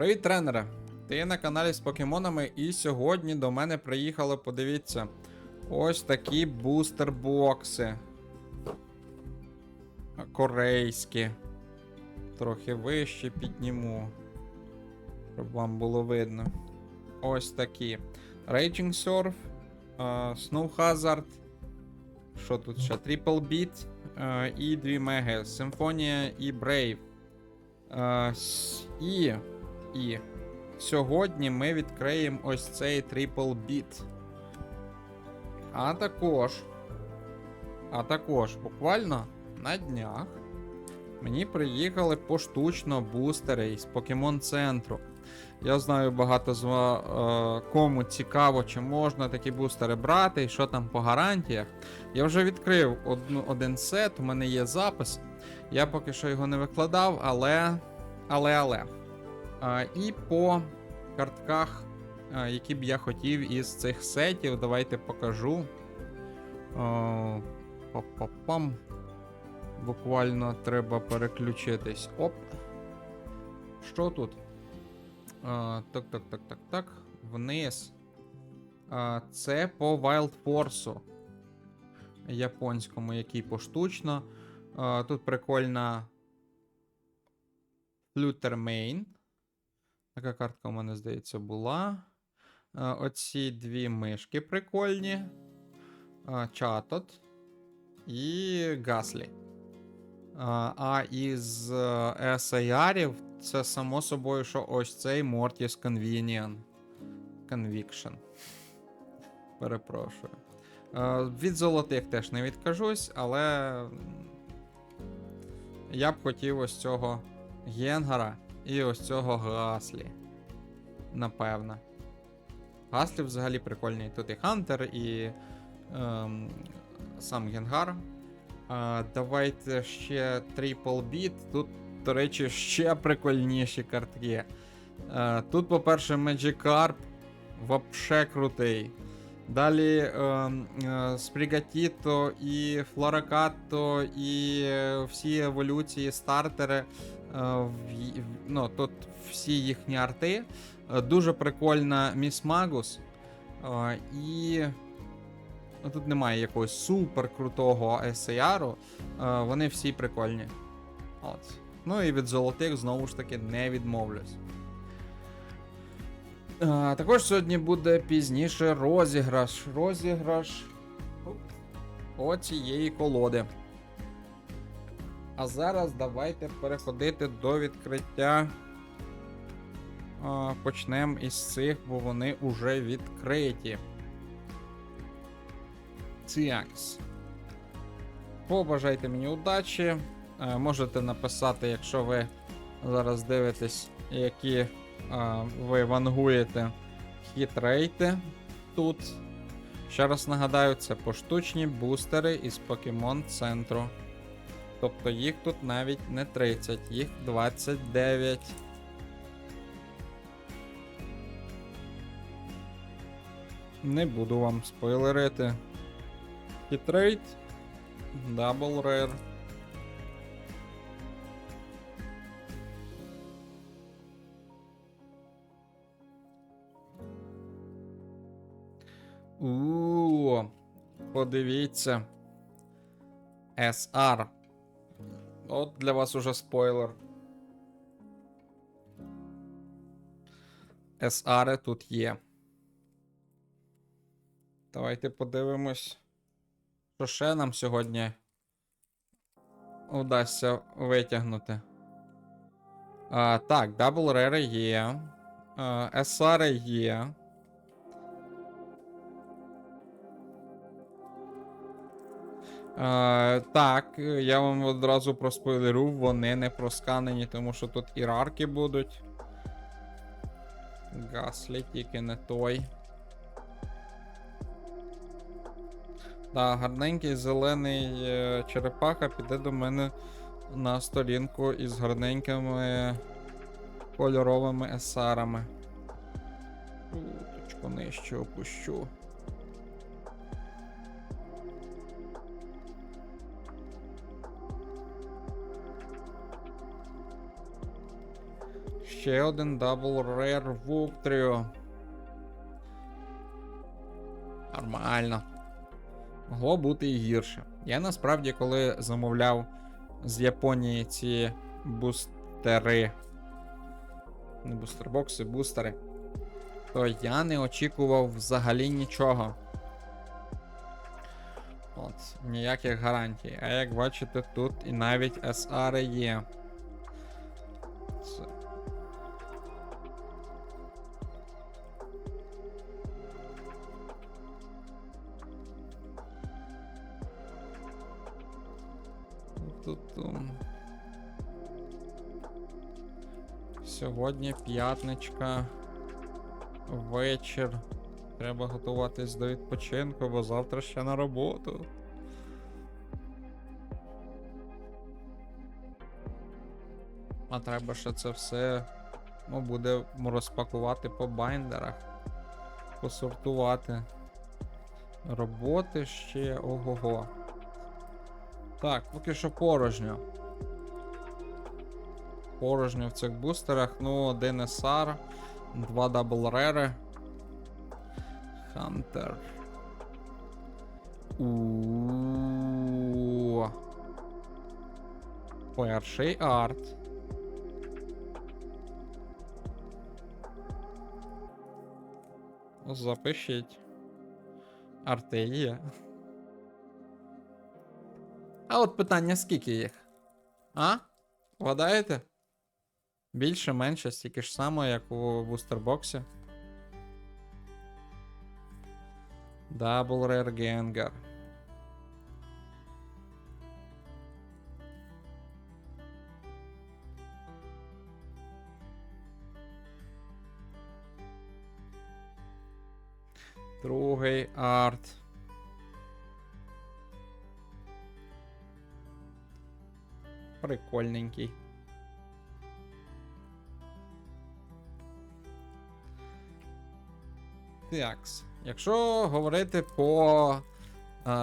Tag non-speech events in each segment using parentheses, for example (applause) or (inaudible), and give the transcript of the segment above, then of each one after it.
Привіт, тренере! Ти на каналі з покемонами, і сьогодні до мене приїхали, подивіться, ось такі бустер-бокси. Корейські. Трохи вище підніму. Щоб вам було видно. Ось такі. Raging Surf, Snow Hazard. Що тут ще? Triple Beat і дві меги. Симфонія і Brave. І, і сьогодні ми відкриємо ось цей Triple Beat. А також. А також буквально на днях мені приїхали поштучно бустери із Покемон центру. Я знаю багато з е, кому цікаво, чи можна такі бустери брати, і що там по гарантіях. Я вже відкрив одну, один сет, у мене є запис. Я поки що його не викладав, але. Але, але. І по картках, які б я хотів із цих сетів, давайте покажу. О, Па-па-пам. Буквально треба переключитись. Оп. Що тут? Так, так, так, так, так. Вниз. Це по Wild Force. Японському, який поштучно. Тут прикольна Flutter Main. Така картка у мене, здається, була. Оці дві мишки прикольні. Чатот і Гаслі. А, а із е, SAR це само собою, що ось цей Mortis Convenient. Conviction. Перепрошую. Е, від золотих теж не відкажусь, але я б хотів ось цього Генгара і ось цього Гаслі. Напевно. Гаслі взагалі прикольний. Тут і Хантер, і ем, сам Генгар. А, давайте ще Triple Beat. Тут, до речі, ще прикольніші картки. А, тут, по-перше, Magikarp вообще крутий. Далі ем, е, Спрігатіто і Флоракато, і е, всі еволюції, стартери. Е, ну, тут всі їхні арти. Е, Дуже прикольна Міс Магус. Е, І ну, тут немає якогось супер крутого SAR. Вони всі прикольні. От. Ну і від золотих знову ж таки не відмовлюсь. Також сьогодні буде пізніше розіграш. Розіграш оцієї колоди. А зараз давайте переходити до відкриття. Почнемо із цих, бо вони вже відкриті. Ціакс. Побажайте мені удачі. Е, Можете написати, якщо ви зараз дивитесь, які е, ви вангуєте хітрейти тут. Ще раз нагадаю, це поштучні бустери із Покемон центру. Тобто їх тут навіть не 30, їх 29. Не буду вам спойлерити. Хітрейт. Дабл рейр. У, подивіться. SR. От для вас уже спойлер. SR тут є. Давайте подивимось. Що ще нам сьогодні вдасться витягнути? А, так, Double Rare є. SR є. А, так, я вам одразу проспойлерю, вони не просканені, тому що тут ірарки будуть. Гаслі, тільки не той. Да, гарненький зелений е, черепаха піде до мене на сторінку із гарненькими кольоровими есарами. Уточку нижче опущу. Ще один дабл рер Вуктріо. Нормально. Могло бути і гірше. Я насправді, коли замовляв з Японії ці бустери. Не бустербокси, бустери. То я не очікував взагалі нічого. От, ніяких гарантій. А як бачите, тут і навіть SR є. Сьогодні п'ятничка. Вечір. Треба готуватись до відпочинку, бо завтра ще на роботу. А треба ще це все ну, буде розпакувати по байндерах, посортувати. Роботи ще ого-го. Так, поки що порожньо. Порожньо в цих бустерах. Ну, один SR, два дабл рери. Хантер. У. Перший арт. Запишіть. Арти є. А от питання, скільки їх? А? Вгадаєте? Більше, менше, стільки ж само, як у бустербоксі. Double Rare Gengar. Другий арт. Прикольненький. Такс. Якщо говорити по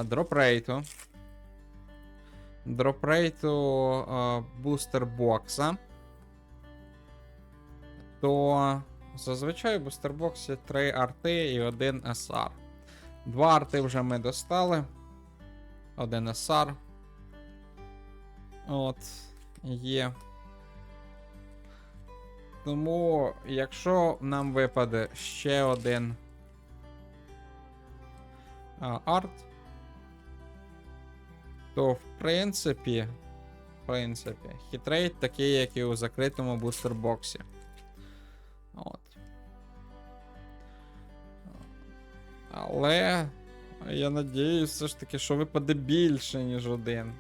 дропрейту, дропрейту бустербокса, то зазвичай в бустербоксі 3 арти і 1 SR. Два арти вже ми достали. Один SR. От, є. Тому, якщо нам випаде ще один арт, то в принципі, в принципі, хітрейт такий, як і у закритому бустербоксі. От. Але я надіюсь, все ж таки, що випаде більше, ніж один.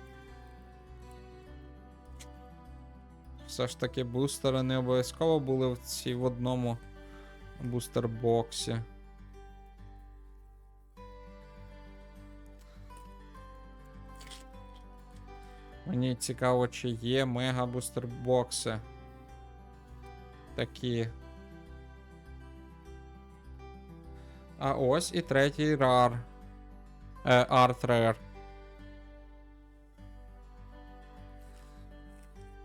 Все ж таки, бустери не обов'язково були в цій в одному бустербоксі. Мені цікаво, чи є мега бустербокси. Такі. А ось і третій рар. Е, арт рар.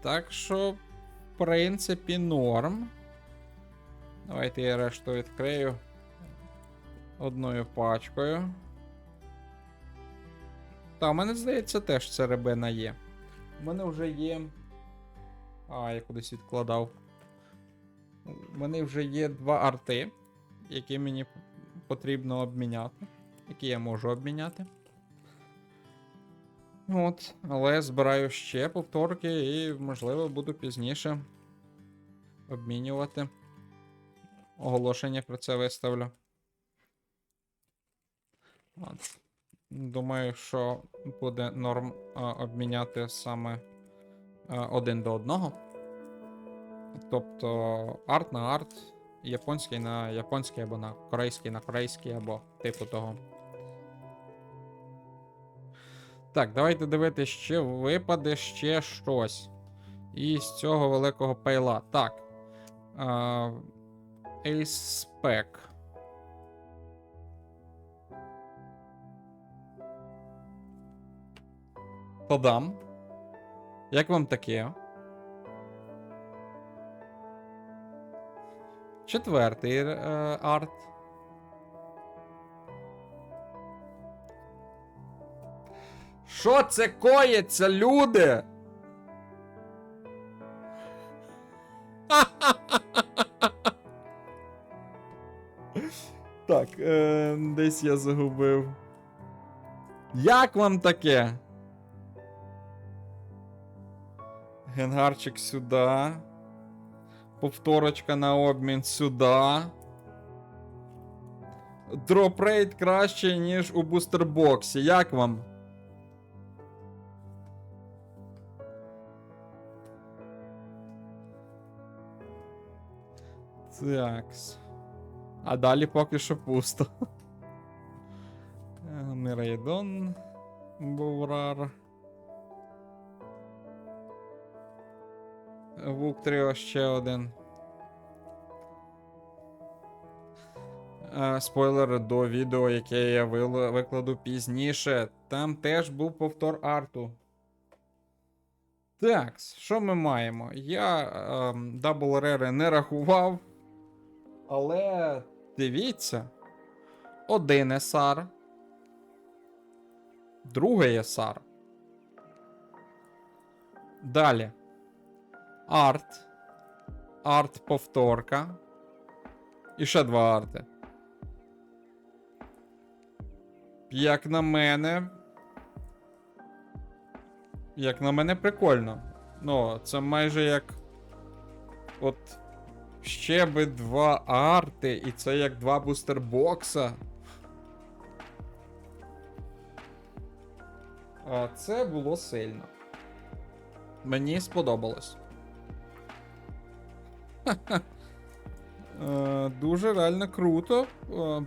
Так що, в принципі, норм. Давайте я решту відкрию одною пачкою. Та, у мене здається, теж це рибина є. У мене вже є. А, я кудись відкладав. У мене вже є два арти, які мені потрібно обміняти. Які я можу обміняти. От, але збираю ще повторки і, можливо, буду пізніше обмінювати. Оголошення про це виставлю. От. Думаю, що буде норм обміняти саме один до одного. Тобто арт на арт, японський на японський, або на корейський на корейський, або типу того. Так, давайте дивитися, ще випаде ще щось. Із цього великого пейла. Так. Ace Spec. Подам. Як вам таке? Четвертий е, арт. Що це коїться, люди? (laughs) Так, е, десь я загубив. Як вам таке? Генгарчик сюди. Повторочка на обмін сюди. Дропрейт краще, ніж у бустербоксі. Як вам? Такс. А далі поки що пусто. Е, Мірайдон. Буврар. Вуктріо ще один. Е, Спойлер до відео, яке я викладу пізніше. Там теж був повтор арту. Так, що ми маємо? Я ем, дабл рери не рахував. Але дивіться. Один есар. Другий есар. Далі. Арт. Арт повторка. І ще два арти. Як на мене. Як на мене прикольно. Ну, це майже як. От. Ще би два арти, і це як два бустербокса. А це було сильно. Мені сподобалось. Е, Дуже реально круто, е,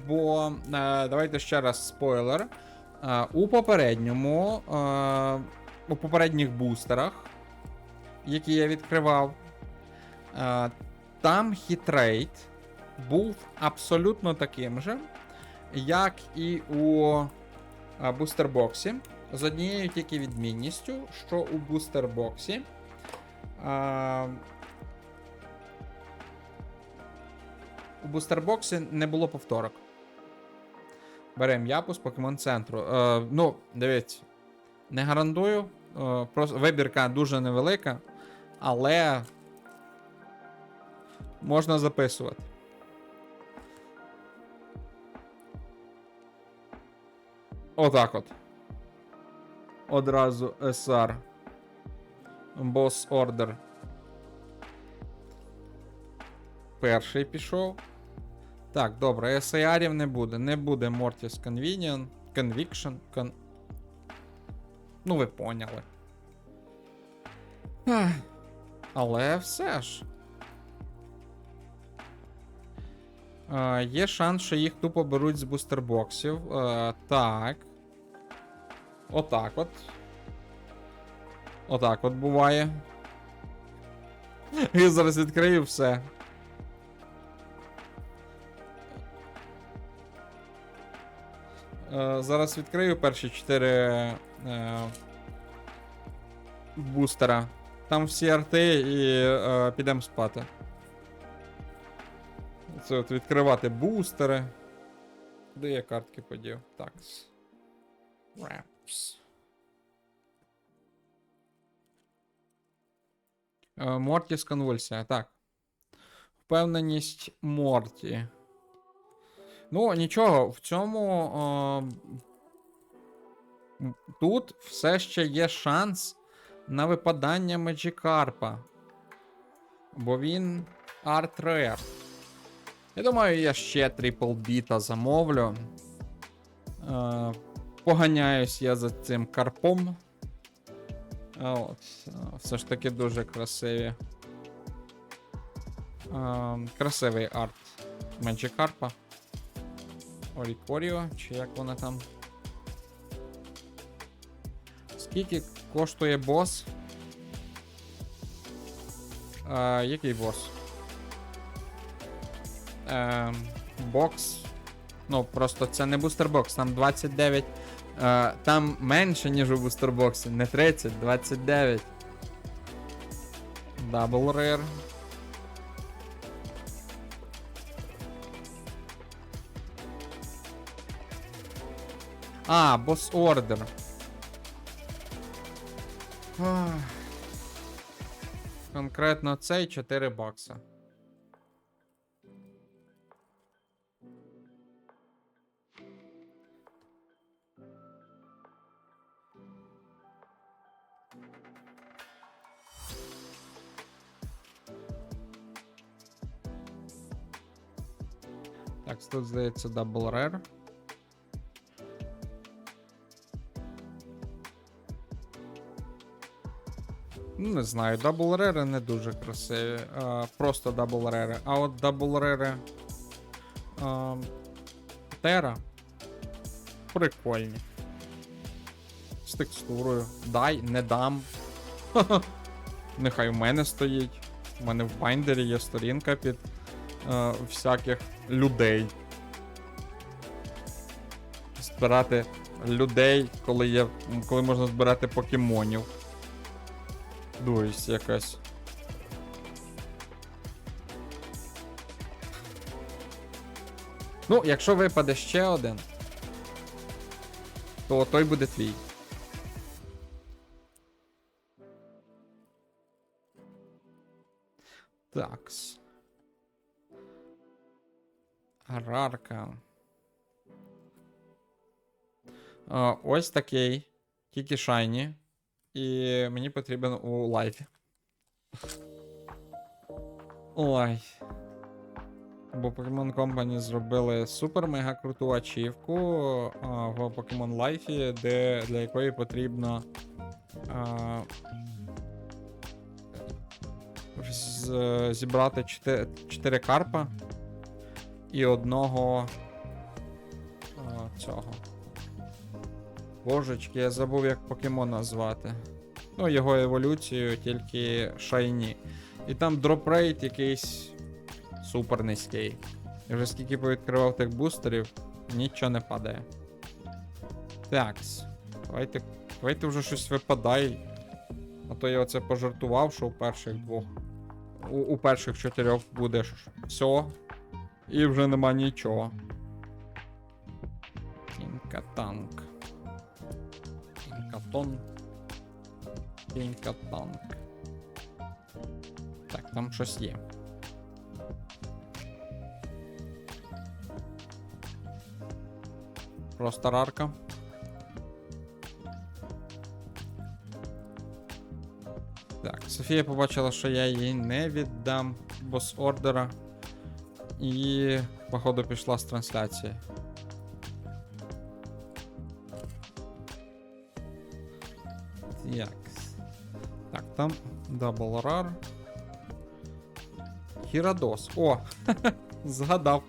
бо е, давайте ще раз спойлер. У попередньому, у попередніх бустерах, які я відкривав, там хітрейт був абсолютно таким же, як і у бустербоксі. З однією тільки відмінністю, що у бустербоксі. У бустербоксі не було повторок. Беремо япус Покемон центру. Е, ну, дивіться. Не гарантую. Е, просто вибірка дуже невелика, але можна записувати. Отак от. Одразу SR. Boss Order. Перший пішов. Так, добре, SAR не буде. Не буде Mortis Convenient, Conviction. Con... Ну, ви поняли. Але все ж. Е, є шанс, що їх тупо беруть з бустербоксів. Е, так. Отак от. Отак от буває. (laughs) Я зараз відкрию все. Зараз відкрию перші 4 е, бустера. Там всі арти і е, підемо спати. Це от відкривати бустери. Де я картки подів? Так. Рапс. Е, Мортіс конвульсія. Так. Впевненість Морті. Ну, нічого, в цьому. О, тут все ще є шанс на випадання Меджикарпа. Бо він арт рер. Я думаю, я ще трипл біта замовлю. Е, поганяюсь я за цим карпом. От, все ж таки дуже красиві. Е, красивий арт Меджикарпа. Орікоріо, чи як вона там. Скільки коштує бос? А, який бос? Ем, бокс. Ну, просто це не бустербокс, там 29. Е, там менше, ніж у бустербоксі. Не 30, 29. Дабл рер. А, бос ордер. Конкретно цей 4 бакса. Так, тут здається Double Rare. Ну, не знаю, Rare не дуже красиві. А, просто Rare. А от Rare а, Terra прикольні. З текстурою. Дай, не дам. (laughs) Нехай у мене стоїть. У мене в байндері є сторінка під е, всяких людей. Збирати людей, коли є. коли можна збирати покемонів. Дурість якась. Ну, якщо випаде ще один, то той буде твій. Такс. Рарка. Ось такий. Тільки шайні. І мені потрібен у лайфі. Ой. Бо Pokemon Company зробили супер мега круту ачівку в Pokemon Life, де, для якої потрібно а, з, зібрати 4, 4 карпа і одного а, цього. Божечки, я забув, як покемона звати. Ну, його еволюцію, тільки шайні. І там дропрейт якийсь супер низький. І вже скільки повідкривав тих бустерів, нічого не падає. Такс. Давайте, давайте вже щось випадай. А то я оце пожартував, що у перших двох. У, у перших чотирьох буде все. І вже нема нічого. Кінка-танк. Кінкатон. Кінка-танк. Так, там щось є. Просто рарка. Так, Софія побачила, що я їй не віддам бос ордера. І, походу, пішла з трансляції. Там Double Rar. Хірадос. О! (laughs) Згадав.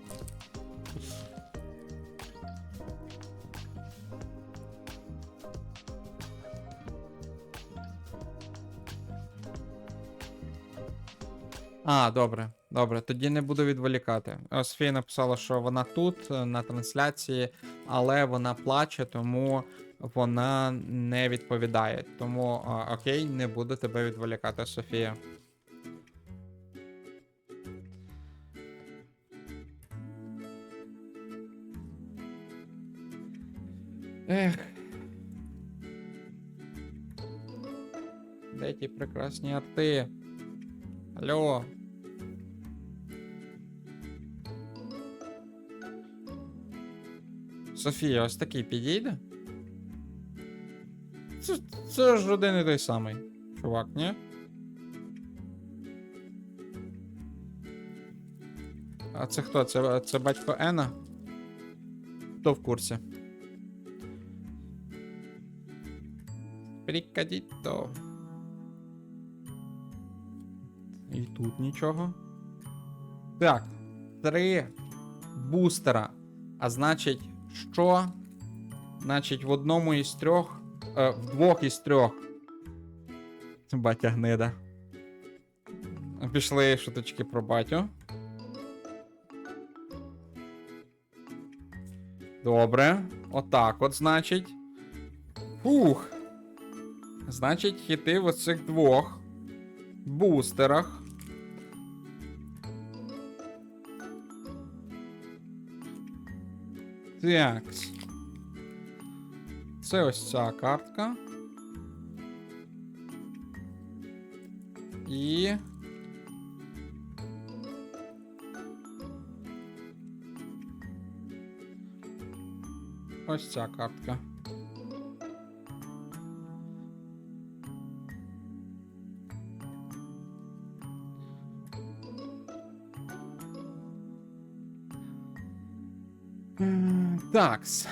А, добре, добре, тоді не буду відволікати. Е, Софія написала, що вона тут е, на трансляції, але вона плаче, тому вона не відповідає. Тому а, окей, не буду тебе відволікати, Софія. Ех. Де ті прекрасні арти? Алло. Софія, ось такий підійде? Це, ж один і той самий. Чувак, ні? А це хто? Це, це батько Ена? Хто в курсі? Прикадіто. І тут нічого. Так. Три бустера. А значить, що? Значить, в одному із трьох. Е, в двох із трьох. Батя гнида. Пішли шуточки про батю. Добре. Отак от, значить. Фух. Значить, хіти в оцих двох бустерах. Такс. Це ось ця картка. І. Ось ця картка. Такс.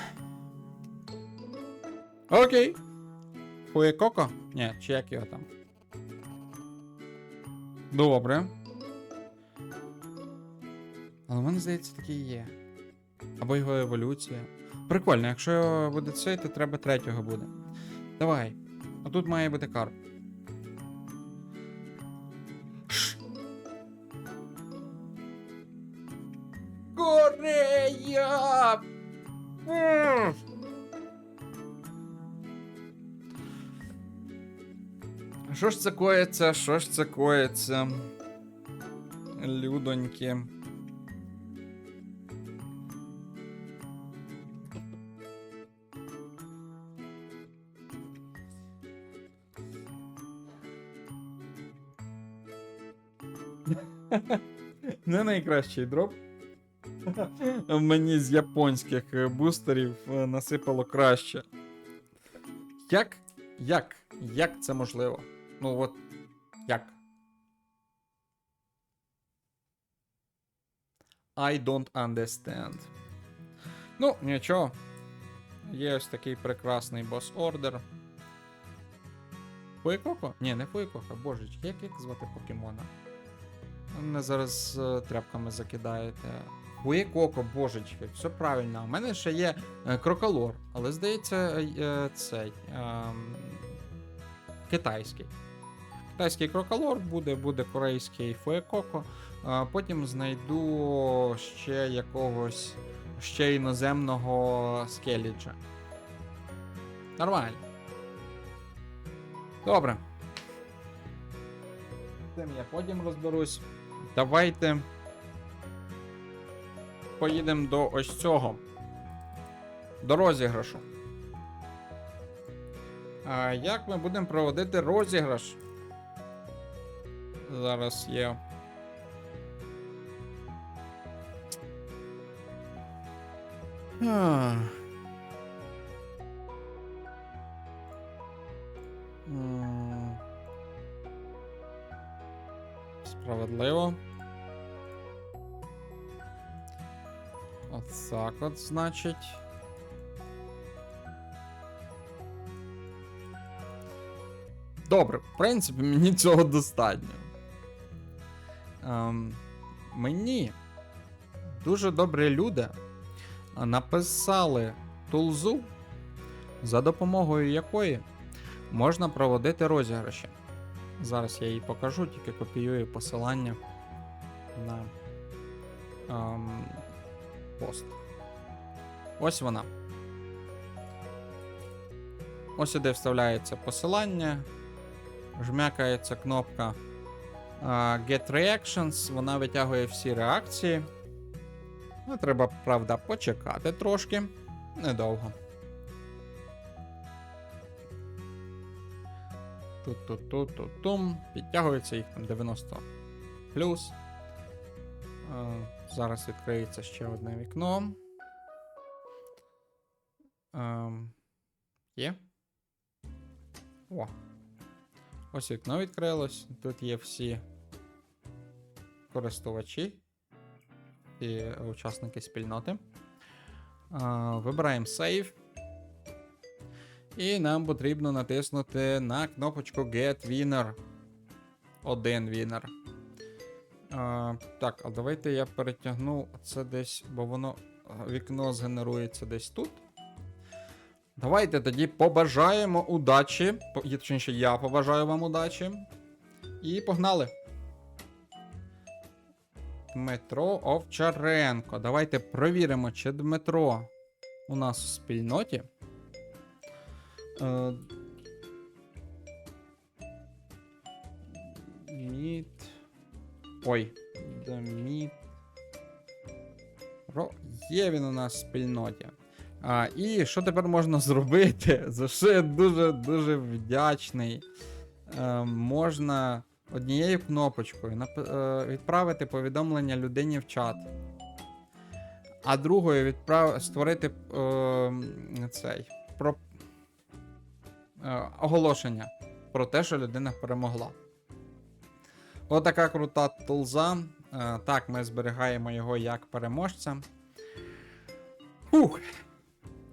Окей. Хуекоко? Ні, чи як його там. Добре. Але в мене здається, такий є. Або його еволюція. Прикольно, якщо буде цей, то треба третього буде. Давай. А тут має бути карп. Що ж це коїться? Що ж це коїться? Людоньки. (laughs) Не найкращий дроп. (laughs) Мені з японських бустерів е, насипало краще. Як? Як? Як це можливо? Ну от. Як? I don't understand. Ну, нічого. Є ось такий прекрасний бос ордер. Фуєкоко? Ні, не Фуєкоко, божечки, як, як звати покемона? Мене зараз е, тряпками закидаєте. Фуєкоко, божечки, все правильно. У мене ще є е, кроколор, але здається, е, цей. ем, китайський. Китайський кроколор буде, буде корейський фуєкоко. А потім знайду ще якогось ще іноземного скеліджа. Нормально. Добре. Цим я потім розберусь. Давайте. Поїдемо до ось цього. До розіграшу. А як ми будемо проводити розіграш? Зараз є. М. Справедливо. От от, значить. Добре, в принципі, мені цього достатньо. Ем, мені дуже добрі люди написали тулзу, за допомогою якої можна проводити розіграші. Зараз я її покажу, тільки копіюю посилання на ем, пост. Ось вона. Ось сюди вставляється посилання, жмякається кнопка Get Reactions, вона витягує всі реакції. Ну, треба, правда, почекати трошки. Недовго. Тут-тут-тут-тут-тум. Підтягується їх там 90 плюс. Зараз відкриється ще одне вікно. Є. О. Ось вікно відкрилось. Тут є всі користувачі і учасники спільноти. Вибираємо Save. І нам потрібно натиснути на кнопочку Get Winner. Один Winner. Так, а давайте я перетягну це десь, бо воно вікно згенерується десь тут. Давайте тоді побажаємо удачі. Точніше, я побажаю вам удачі. І погнали. Дмитро Овчаренко. Давайте провіримо, чи Дмитро у нас у спільноті. Е, Міт. Ой, Дміт. Ро... Є він у нас в спільноті. А, і що тепер можна зробити? (laughs) За що я дуже дуже вдячний. Е, можна однією кнопочкою е, відправити повідомлення людині в чат. А другою відправ... створити е, цей про... е, оголошення про те, що людина перемогла. Отака крута тулза. Е, так, ми зберігаємо його як переможця. Фух.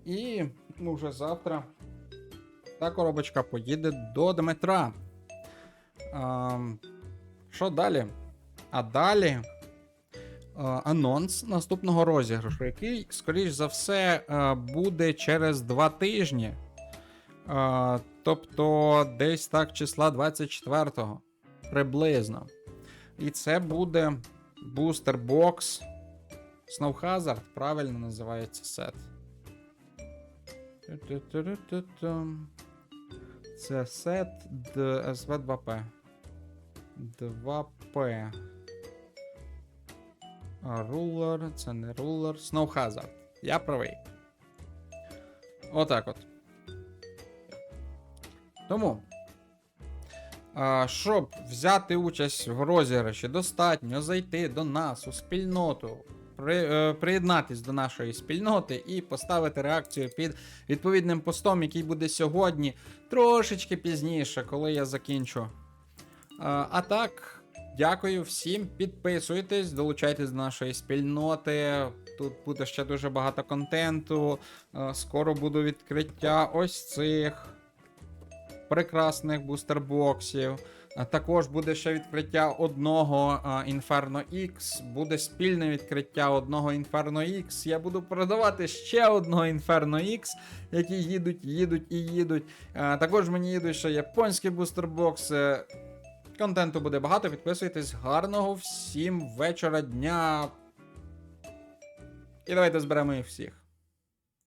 І ну, вже завтра та коробочка поїде до Дмитра. Що далі? А далі е, анонс наступного розіграшу, який, скоріш за все, е, буде через 2 тижні. Е, тобто десь так числа 24-го. Приблизно. І це буде бустер бокс. Snow Hazard, правильно називається сет. Це сет СВ2П. 2П. Рулер, це не рулер. Snow Hazard. Я правий. Отак от. Тому. Щоб взяти участь в розіграші, достатньо зайти до нас у спільноту, при, е, приєднатись до нашої спільноти і поставити реакцію під відповідним постом, який буде сьогодні, трошечки пізніше, коли я закінчу. А, а так, дякую всім. Підписуйтесь, долучайтесь до нашої спільноти. Тут буде ще дуже багато контенту. Е, Скоро буде відкриття ось цих прекрасних бустербоксів. Також буде ще відкриття одного Inferno X, буде спільне відкриття одного Inferno X. Я буду продавати ще одного Inferno X, які їдуть, їдуть і їдуть. Також мені їдуть ще японські бустербокси. Контенту буде багато. Підписуйтесь. Гарного всім вечора, дня. І давайте зберемо їх всіх.